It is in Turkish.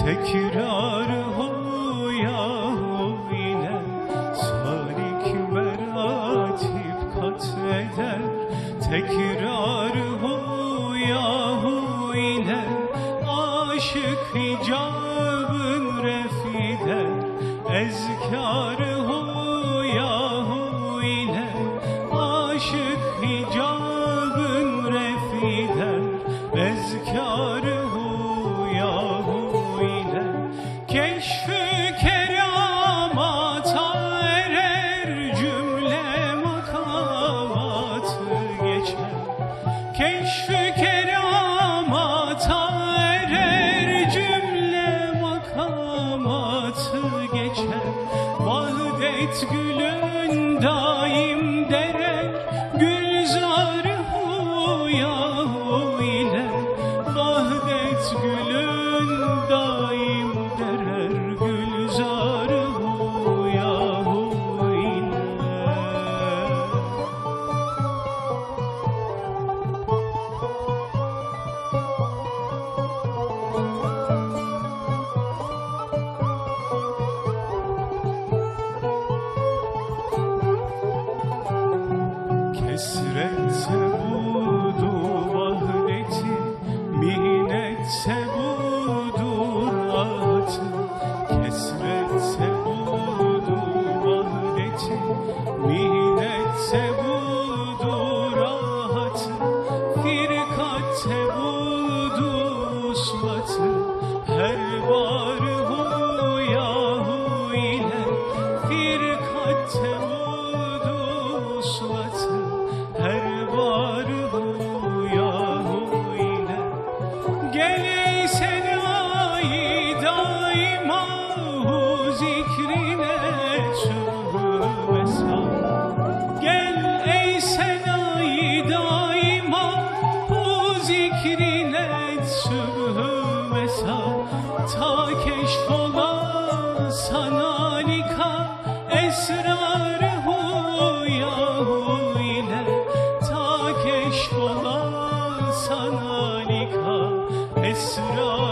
Tekrar huya huyine Salik meratip kat eder Tekrar huya huyine Aşık hicabın refide. Ezkar huya huyine Aşık hicabın refide. Ezkar geçer. Vahdet gülün daim derer Kesretse budu vahdeti Mihnetse budu rahatı Kesretse budu vahdeti Mihnetse budu rahatı Firkatte budu uslatı Her var huya hu ile Firkatte zikrine sürme Gel ey senayi daima bu zikrine Ta keşf olan sana lika esrar Ta keşf olan esrar